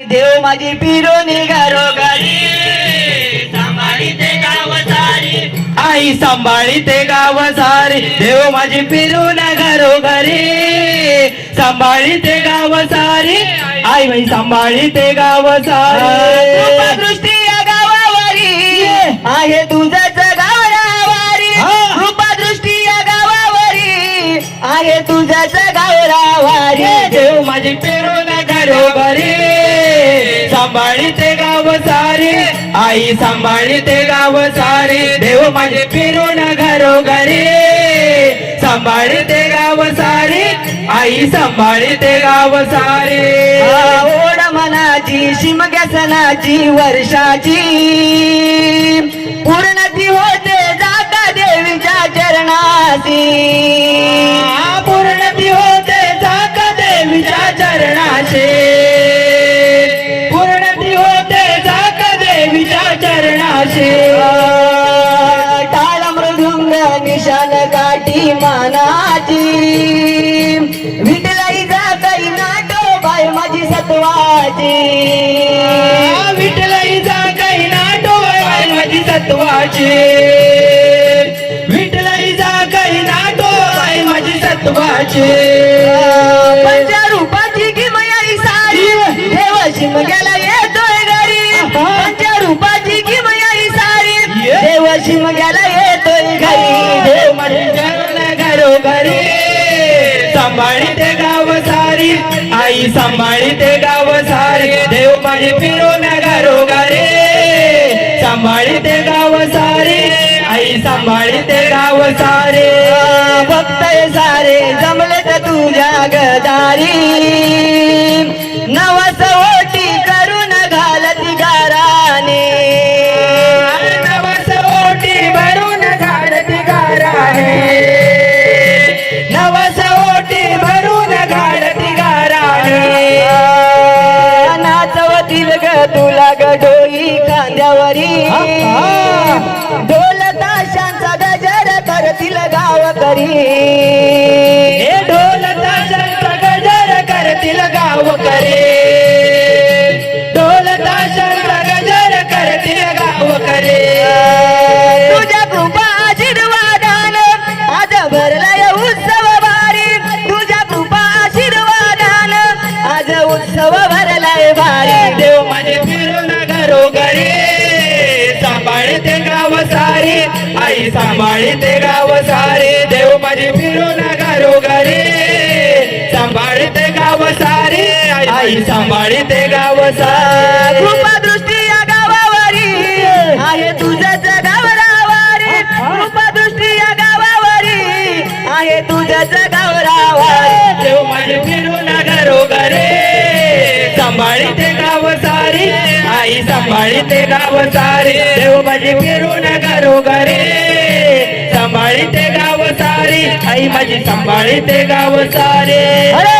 देव माझी पिरोनी घरोघरी सांभाळीते गाव सारी. आई सांभाळीते गाव सारी. देव माझी पिरून घरोघरी सांभाळीते गाव सारी. आई बाई सांभाळीते गाव सारी. दृष्टी या गावावरी. आहे तुझंच गावरावारी कृपादृष्टी या गावावरी. आहे तुझंच गावरावारी देव माझी पेरून घरोघरी सांभाळीते गाव सारी. आई सांभाळीते गाव सारी. देव माझे फिरून घरोघरी. सांभाळीते गाव सारी. आई सांभाळीते गाव सारी. ओढ मनाची शिमग्यासनाची वर्षाची. पूर्ण ती होते जाता देवीच्या चरणाची पूर्ण ती होते जाता देवीच्या चरणाची मृदुंग काठी मानाची. विठलाई जाताई नाटो बाय माझी सत्वाची. विठलाई जाताई नाटो बाय माझी सत्वाची. विठलाई जाताई नाटो बाय माझी सत्वाची. सांभाळीते गाव सारी. आई सांभाळीते गाव सारी. देव माझे फिरून घरोघरी सांभाळीते गाव सारे. आई सांभाळीते गाव सारे. भक्त सारे जमले तर तुझ्या गदारी. तुला ग डोई खांद्यावरी ढोल ताशांचा गजर करतील गाव भरलाय भारी देव माझे फिरून घरोघरी सांभाळते गाव सारे आई सांभाळते गाव सारे. देव माझे फिरून घरोघरी सांभाळते गाव सारे आई सांभाळते गाव सारे. कृपा दृष्टी या गावावरी आहे तुझंच गावरावारी कृपा दृष्टी या गावावरी आहे तुझंच गावरावारी सांभाळीते गाव सारी. आई सांभाळीते गाव सारी. देव माझी फिरून घरोघरी सांभाळीते गाव सारी. आई माझी सांभाळीते गाव सारे.